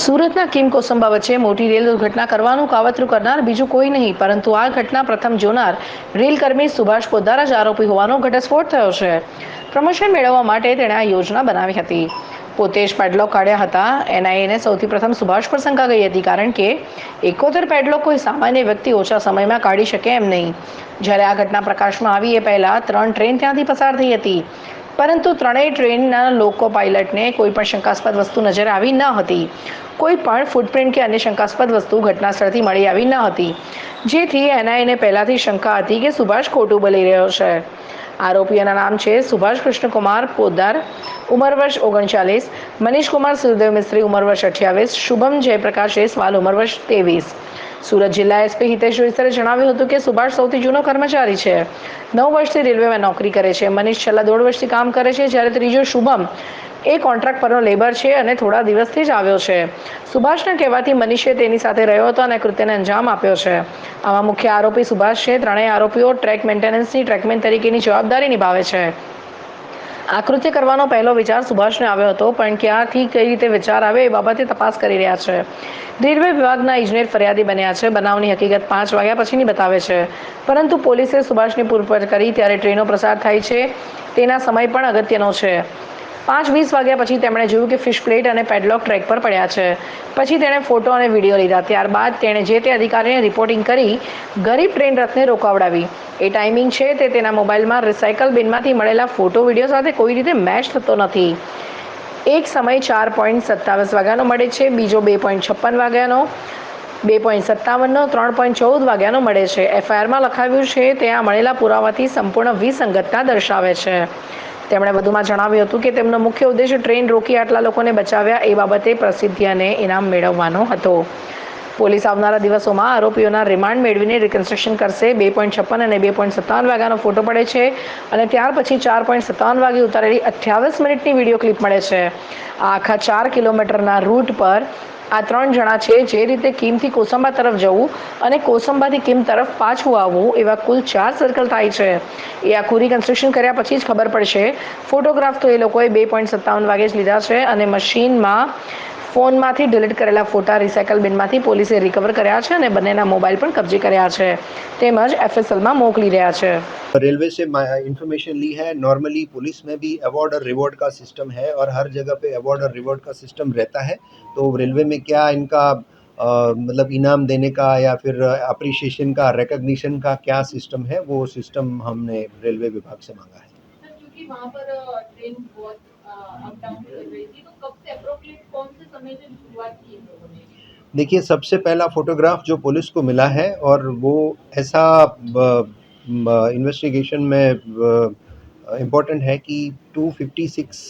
સુરતના કિમ કોસંબા વચ્ચે મોટી રેલ દુર્ઘટના કરવાનું કાવતરું કરનાર બીજું કોઈ નહીં, પરંતુ આ ઘટના પ્રથમ જોનાર રેલ કર્મી સુભાષ પોદ્દાર જ આરોપી હોવાનો ઘટસ્ફોટ થયો છે. પ્રમોશન મેળવવા માટે તેણે આ યોજના બનાવી હતી. પોતે જ પેડલોક કાઢ્યા હતા. એનઆઈએને સૌથી પ્રથમ સુભાષ પર શંકા ગઈ હતી, કારણ કે એકોતેર પેડલોક કોઈ સામાન્ય વ્યક્તિ ઓછા સમયમાં કાઢી શકે એમ નહીં. જ્યારે આ ઘટના પ્રકાશમાં આવી એ પહેલાં ત્રણ ટ્રેન ત્યાંથી પસાર થઈ હતી. પરંતુ ત્રણેય ટ્રેનના લોકો, પાયલટને કોઈ પણ શંકાસ્પદ વસ્તુ નજર આવી ન હતી. કોઈ પણ ફૂટપ્રિન્ટ કે અન્ય શંકાસ્પદ વસ્તુ ઘટના સ્થળથી મળી આવી ન હતી. જેથી એનઆઈને પહેલાંથી શંકા હતી કે સુભાષ ખોટું બોલી રહ્યો છે. આરોપીઓના નામ છે સુભાષ કૃષ્ણકુમાર પોદાર, ઉંમર વર્ષ ઓગણચાલીસ, મનીષ કુમાર સુરદેવ મિસ્ત્રી, ઉંમર વર્ષ અઠ્યાવીસ, શુભમ જયપ્રકાશ એસવાલ ઉંમર વર્ષ ત્રેવીસ. સુરત જિલ્લા એસપી હિતેશ જોઈસરે જણાવ્યું હતું કે સુભાષ સૌથી જૂનો કર્મચારી છે. નવ વર્ષથી રેલવેમાં નોકરી કરે છે. મનીષ છેલ્લા દોઢ વર્ષથી કામ કરે છે. જ્યારે ત્રીજો શુભમ એ કોન્ટ્રાક્ટ પરનો લેબર છે અને થોડા દિવસથી જ આવ્યો છે. સુભાષના કહેવાથી મનીષે તેની સાથે રહ્યો હતો અને કૃત્યને અંજામ આપ્યો છે. આમાં મુખ્ય આરોપી સુભાષ છે. ત્રણેય આરોપીઓ ટ્રેક મેન્ટેનન્સની ટ્રેકમેન તરીકેની જવાબદારી નિભાવે છે. આ કરવાનો પહેલો વિચાર સુભાષને આવ્યો હતો, પણ ક્યાંથી કઈ રીતે વિચાર આવે એ બાબતે તપાસ કરી રહ્યા છે. રેલવે વિભાગના ઇજનેર ફરિયાદી બન્યા છે, બનાવની હકીકત પાંચ વાગ્યા પછીની બતાવે છે. પરંતુ પોલીસે સુભાષની પૂરપર કરી, ત્યારે ટ્રેનો પ્રસાર થાય છે, તેના સમય પણ અગત્યનો છે. પાંચ વીસ વાગ્યા પછી તેમણે જોયું કે ફિશ પ્લેટ અને પેડલોક ટ્રેક પર પડ્યા છે. પછી તેણે ફોટો અને વીડિયો લીધા. ત્યારબાદ તેણે જે તે અધિકારીને રિપોર્ટિંગ કરી, ગરીબ ટ્રેન રથને રોકાવડાવી એ ટાઈમિંગ છે તે તેના મોબાઈલમાં રિસાયકલ બિનમાંથી મળેલા ફોટો, વીડિયો સાથે કોઈ રીતે મેચ થતો નથી. એક સમય ચાર પોઈન્ટ સત્તાવીસ વાગ્યાનો મળે છે, બીજો બે પોઈન્ટ છપ્પન વાગ્યાનો, બે પોઈન્ટ સત્તાવનનો, ત્રણ પોઈન્ટ ચૌદ વાગ્યાનો મળે છે. એફઆઈઆરમાં લખાવ્યું છે ત્યાં મળેલા પુરાવાથી સંપૂર્ણ વિસંગતતા દર્શાવે છે. તેમણે વધુમાં જણાવ્યું હતું કે તેમનો મુખ્ય ઉદ્દેશ ટ્રેન રોકી આટલા લોકોને બચાવ્યા એ બાબતે પ્રસિદ્ધિ અને ઇનામ મેળવવાનો હતો. પોલીસ આવનારા દિવસોમાં આરોપીઓના રિમાન્ડ મેળવીને રિકન્સ્ટ્રક્શન કરશે. બે પોઈન્ટ છપ્પન અને બે પોઈન્ટ સત્તાવન વાગ્યાનો ફોટો પડે છે અને ત્યાર પછી ચાર પોઈન્ટ સત્તાવન વાગે ઉતારેલી અઠ્યાવીસ મિનિટની વીડિયો ક્લિપ મળે છે. આખા ચાર કિલોમીટરના રૂટ પર આ ત્રણ જણા છે જે રીતે કિમથી કોસંબા તરફ જવું અને કોસંબાથી કિમ તરફ પાછું આવવું એવા કુલ ચાર સર્કલ થાય છે. એ આખું રિકન્સ્ટ્રક્શન કર્યા પછી જ ખબર પડશે. ફોટોગ્રાફ તો એ લોકોએ બે પોઈન્ટ સત્તાવન વાગે જ લીધા છે અને મશીનમાં ફોનમાંથી ડિલીટ કરેલા ફોટા રિસાયકલ બિનમાંથી પોલીસે રિકવર કર્યા છે અને બંનેના મોબાઈલ પણ કબજે કર્યા છે તેમજ એફએસએલમાં મોકલી રહ્યા છે रेलवे से इन्फॉर्मेशन ली है नॉर्मली पुलिस में भी अवार्ड और रिवॉर्ड का सिस्टम है और हर जगह पे अवार्ड और रिवॉर्ड का सिस्टम रहता है तो रेलवे में क्या इनका अ, मतलब इनाम देने का या फिर अप्रिशिएशन का रिकग्निशन का क्या सिस्टम है वो सिस्टम हमने रेलवे विभाग से मांगा है सर, क्योंकि वहाँ पर ट्रेन बहुत अप डाउन कर रही थी तो कब से अप्रोप्रिएट कौन से समय से शुरुआत की देखिए सबसे पहला फोटोग्राफ जो पुलिस को मिला है और वो ऐसा इन्वेस्टिगेशन में इम्पोर्टेंट है कि 256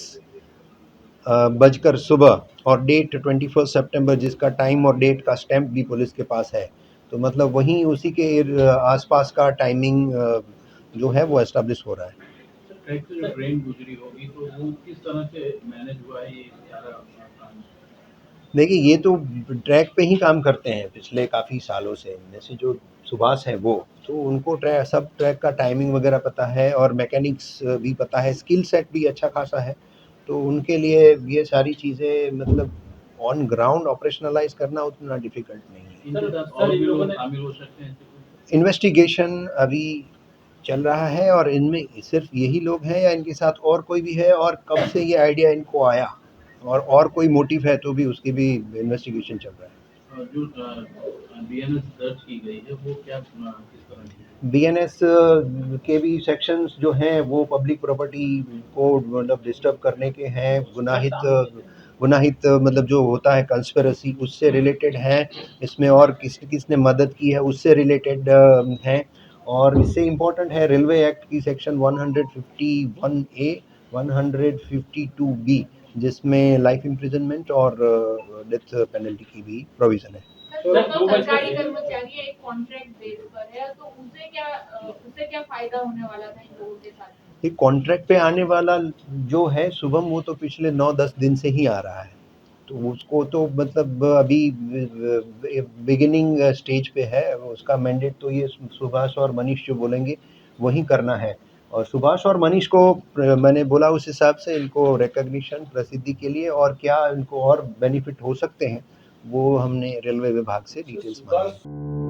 अ, बजकर सुबह और डेट 21 सितंबर जिसका टाइम और डेट का स्टैंप भी पुलिस के पास है। तो मतलब वहीं उसी के आसपास का टाइमिंग जो है वो एस्टेब्लिश हो रहा है। ट्रैक से जो ट्रेन गुजरी होगी तो वो किस तरह से मैनेज हुआ है ये सारा देखिए ये तो ट्रैक पे ही काम करते हैं पिछले काफ़ी सालों से। इनमें से जो सुभाष है वो तो उनको ट्रैक सब ट्रैक का टाइमिंग वगैरह पता है और मैकेनिक्स भी पता है स्किल सेट भी अच्छा खासा है। तो उनके लिए ये सारी चीज़ें मतलब ऑन ग्राउंड ऑपरेशनलाइज करना उतना डिफ़िकल्ट नहीं हैं। इन्वेस्टिगेशन अभी चल रहा है और इनमें सिर्फ़ यही लोग हैं या इनके साथ और कोई भी है? और कब से ये आइडिया इनको आया? और और कोई मोटिव है तो भी उसकी भी इन्वेस्टिगेशन चल रहा है। जो बीएनएस दर्ज की गई वो क्या किस तरह की है? बीएनएस के भी सेक्शंस जो हैं वो पब्लिक प्रॉपर्टी को मतलब डिस्टर्ब करने के हैं। गुनाहित गुनाहित मतलब जो होता है कंस्पिरेसी उससे रिलेटेड हैं। इसमें और किस किसने मदद की है उससे रिलेटेड हैं। और इससे इम्पोर्टेंट है रेलवे एक्ट की सेक्शन 151 ए 152 बी जिसमें लाइफ इम्प्रिजनमेंट और डेथ पेनल्टी की भी प्रोविज़न है। तो सरकारी कर्मचारी एक कॉन्ट्रैक्ट बेस पर है तो उसे क्या उसे क्या फ़ायदा होने वाला था इन लोगों के साथ? ये कॉन्ट्रैक्ट पे आने वाला जो है शुभम वो तो पिछले नौ दस दिन से ही आ रहा है। तो उसको तो मतलब अभी बिगिनिंग स्टेज पे है, उसका मैंडेट तो ये सुभाष और मनीष जो बोलेंगे, वही करना है। और सुभाष और मनीष को मैंने बोला उस हिसाब से इनको रिकग्निशन प्रसिद्धि के लिए और क्या इनको और बेनिफिट हो सकते हैं, वो हमने रेलवे विभाग से डिटेल्स मांगी।